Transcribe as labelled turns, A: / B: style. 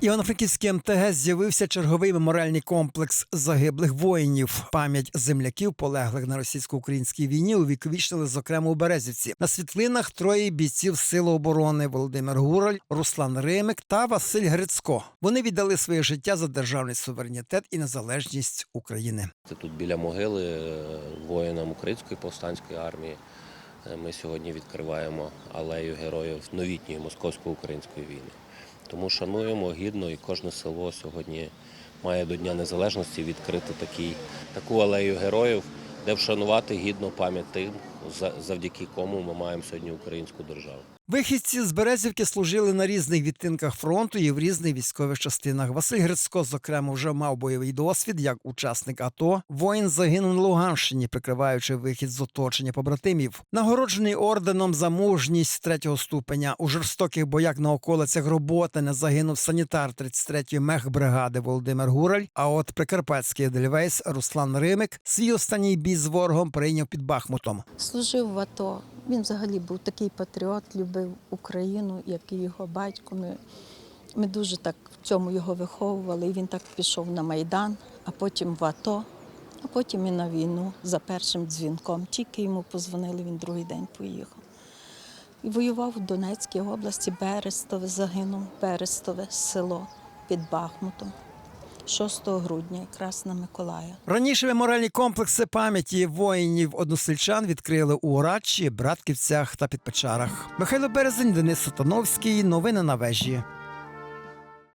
A: Івано-Франківській МТГ з'явився черговий меморіальний комплекс загиблих воїнів. Пам'ять земляків, полеглих на російсько-українській війні, увіковічнили зокрема у Березівці. На світлинах троє бійців Сили оборони Володимир Гураль, Руслан Римик та Василь Грицько. Вони віддали своє життя за державний суверенітет і незалежність України.
B: Це тут біля могили е, воїнам Української повстанської армії. Е, Ми сьогодні відкриваємо алею героїв новітньої московсько-української війни. Тому шануємо гідно і кожне село сьогодні має до Дня Незалежності відкрити такий, таку алею героїв, де вшанувати гідно пам'ять тим, завдяки кому ми маємо сьогодні українську державу.
A: Вихідці з Березівки служили на різних відтинках фронту і в різних військових частинах. Василь Грицько, зокрема, вже мав бойовий досвід як учасник АТО. Воїн загинув на Луганщині, прикриваючи вихід з оточення побратимів. Нагороджений орденом за мужність третього ступеня у жорстоких боях на околицях Роботине загинув санітар 33-ї мехбригади Володимир Гураль. А от прикарпатський Едельвейс Руслан Римик свій останній бій з ворогом прийняв під Бахмутом.
C: Служив в АТО. Він взагалі був такий патріот, любив Україну, як і його батько. Ми, ми дуже так в цьому його виховували. І він так пішов на Майдан, а потім в АТО, а потім і на війну за першим дзвінком. Тільки йому позвонили, він другий день поїхав. І воював в Донецькій області, Берестове загинув, Берестове село під Бахмутом. 6 грудня, якраз на Миколая.
A: Раніше меморіальні комплекси пам'яті воїнів односельчан відкрили у Орачі, Братківцях та Підпечарах. Михайло Березень, Денис Сатановський. Новини на вежі.